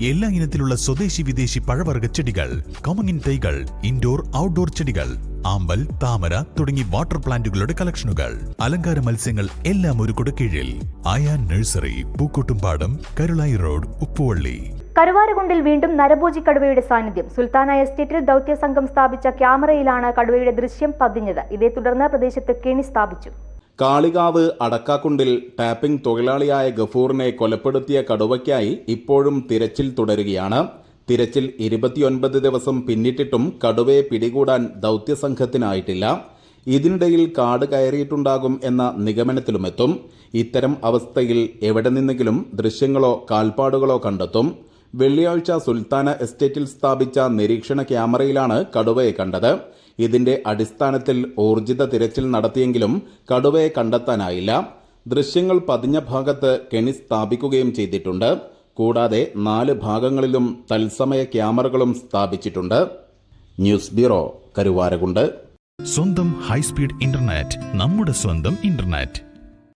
എല്ലാ ഇനത്തിലുള്ള സ്വദേശി വിദേശി പഴവർഗ ചെടികൾ കമങ്ങിൻ തൈകൾ ഇൻഡോർ ഔട്ട്ഡോർ ചെടികൾ ആമ്പൽ താമര തുടങ്ങി വാട്ടർ പ്ലാന്റുകളുടെ കളക്ഷനുകൾ അലങ്കാര മത്സ്യങ്ങൾ എല്ലാം ഒരു കുടക്കീഴിൽ. Ayan nursery Pookkottumpadam Karulai road Uppuvalli. കരുവാരകുണ്ടിൽ വീണ്ടും നരഭോജി കടുവയുടെ സാന്നിധ്യം. സുൽത്താന എസ്റ്റേറ്റിൽ ദൗത്യ സംഘം സ്ഥാപിച്ച ക്യാമറയിലാണ് കടുവയുടെ ദൃശ്യം പതിഞ്ഞത്. ഇതേ തുടർന്ന് പ്രദേശത്ത് കെണി സ്ഥാപിച്ചു. കാളികാവ് അടക്കാക്കുണ്ടിൽ ടാപ്പിംഗ് തൊഴിലാളിയായ ഗഫൂറിനെ കൊലപ്പെടുത്തിയ കടുവയ്ക്കായി ഇപ്പോഴും തിരച്ചിൽ തുടരുകയാണ്. തിരച്ചിൽ ഇരുപത്തിയൊൻപത് ദിവസം പിന്നിട്ടിട്ടും കടുവയെ പിടികൂടാൻ ദൗത്യസംഘത്തിനായിട്ടില്ല. ഇതിനിടയിൽ കാട് കയറിയിട്ടുണ്ടാകും എന്ന നിഗമനത്തിലുമെത്തും. ഇത്തരം അവസ്ഥയിൽ എവിടെ നിന്നെങ്കിലും ദൃശ്യങ്ങളോ കാൽപ്പാടുകളോ കണ്ടെത്തും. വെള്ളിയാഴ്ച സുൽത്താന എസ്റ്റേറ്റിൽ സ്ഥാപിച്ച നിരീക്ഷണ ക്യാമറയിലാണ് കടുവയെ കണ്ടത്. ഇതിന്റെ അടിസ്ഥാനത്തിൽ ഊർജിത തിരച്ചിൽ നടത്തിയെങ്കിലും കടുവയെ കണ്ടെത്താനായില്ല. ദൃശ്യങ്ങൾ പതിഞ്ഞ ഭാഗത്ത് കെണി സ്ഥാപിക്കുകയും ചെയ്തിട്ടുണ്ട്. കൂടാതെ നാല് ഭാഗങ്ങളിലും തത്സമയ ക്യാമറകളും സ്ഥാപിച്ചിട്ടുണ്ട്. News bureau Karuvarakundu. സ്വന്തം ഹൈസ്പീഡ് ഇന്റർനെറ്റ് നമ്മുടെ സ്വന്തം ഇന്റർനെറ്റ്.